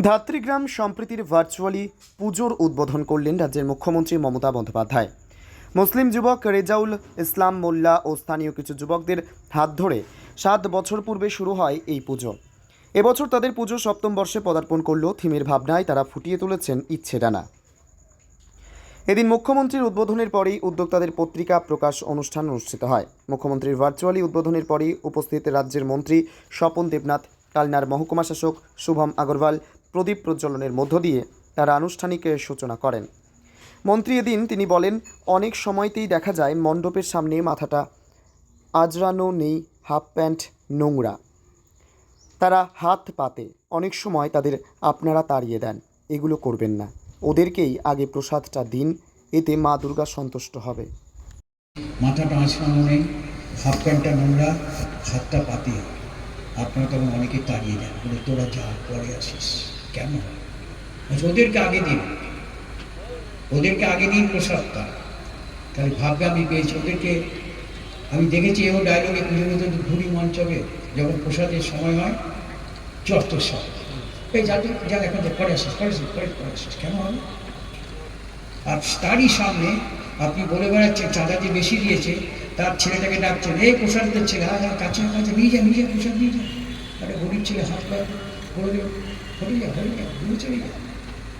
ধাত্রীগ্রাম সম্প্রীতির ভার্চুয়ালি পুজোর উদ্বোধন করলেন রাজ্যের মুখ্যমন্ত্রী মমতা বন্দ্যোপাধ্যায়। মুসলিম যুবক রেজাউল ইসলাম মোল্লা ও স্থানীয় কিছু যুবকদের হাত ধরে সাত বছর পূর্বে শুরু হয় এই পুজো। এবছর তাদের পুজো সপ্তম বর্ষে পদার্পণ করলেও থিমের ভাবনায় তারা ফুটিয়ে তুলেছেন ইচ্ছে ডানা এদিন মুখ্যমন্ত্রীর উদ্বোধনের পরেই উদ্যোক্তাদের পত্রিকা প্রকাশ অনুষ্ঠান অনুষ্ঠিত হয়। মুখ্যমন্ত্রীর ভার্চুয়ালি উদ্বোধনের পরেই উপস্থিত রাজ্যের মন্ত্রী স্বপন দেবনাথ, কালনার মহকুমা শাসক শুভম আগরওয়াল প্রদীপ প্রজ্বলনের মধ্য দিয়ে তারা আনুষ্ঠানিক সূচনা করেন। মন্ত্রী এদিন তিনি বলেন, অনেক সময়তেই দেখা যায় মণ্ডপের সামনে মাথাটা আজরানো নেই, হাফ প্যান্ট, নোংরা। তারা হাত পাতে, অনেক সময় তাদের আপনারা তাড়িয়ে দেন, এগুলো করবেন না। ওদেরকেই আগে প্রসাদটা দিন, এতে মা দুর্গা সন্তুষ্ট হবে। মাথাটা আঁচড়ানো নেই, হাফ প্যান্টটা নোংরা, হাতটা পাতি আপনারা তখন অনেকে তাড়িয়ে দেন তোরা যা পরে আসিস। কেন? বলছে, ওদেরকে আগে দিন। ওদেরকে আগে দিন প্রসাদটা। তাহলে ভাববে আমি পেয়েছি ওদেরকে আমি দেখেছি এও ডায়লগে পুজোর ঘুরি মঞ্চকে যখন প্রসাদের সময় হয় চট সব এই যা তুই- যা এখন পরে আসিস পরে আসিস পরে পরে আসিস। কেন হবে? আর তারই সামনে আপনি বলে বেড়াচ্ছেন চাঁদা যে বেশি দিয়েছে তার ছেলেটাকে ডাকছেন এই প্রসাদের ছেলে হ্যাঁ হ্যাঁ কাছে কাছে নিয়ে যা নিয়ে যা প্রসাদ নিয়ে যা। আরে গরিব ছেলে হাত পা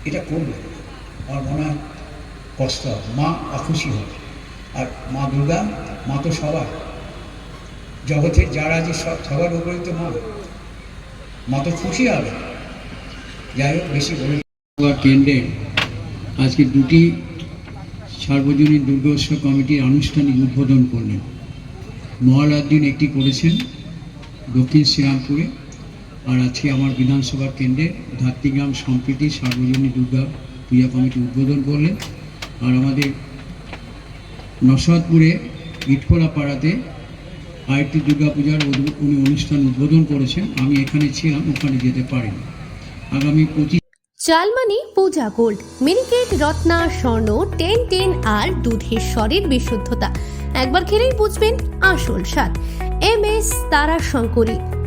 এটা করবে আমার মনে কষ্ট মা অখুশি হবে। আর মা দুর্গা, মা তো সবার। জগতের যারা যে সব, সবার উপরে তো মা। মা তো খুশি হবে। যাই হোক, বেশি বলে কেন্দ্রের আজকে দুটি সার্বজনীন দুর্গোৎসব কমিটির আনুষ্ঠানিক উদ্বোধন করলেন। মহালয়ার দিন একটি করেছেন দক্ষিণ শ্রীরামপুরে। আর আজকে আমার বিধানসভা কেন্দ্রে ধাত্রীগ্রাম সম্প্রীতি সার্বজনীন দুর্গা পূজা কমিটি উদ্বোধন করলেন আর আমাদের নসাদপুরে ইটখোলা পাড়াতে আরেকটি দুর্গাপূজার উনি অনুষ্ঠান উদ্বোধন করেছেন। আমি এখানে ছিলাম, ওখানে যেতে পারিনি। আগামী পঁচিশ চালমানি পূজা gold Miniket Ratna, Swarna, ten ten আর দুধের স্বরের বিশুদ্ধতা। একবার খেলেই বুঝবেন আসল স্বাদ। এম এস তারা শঙ্করী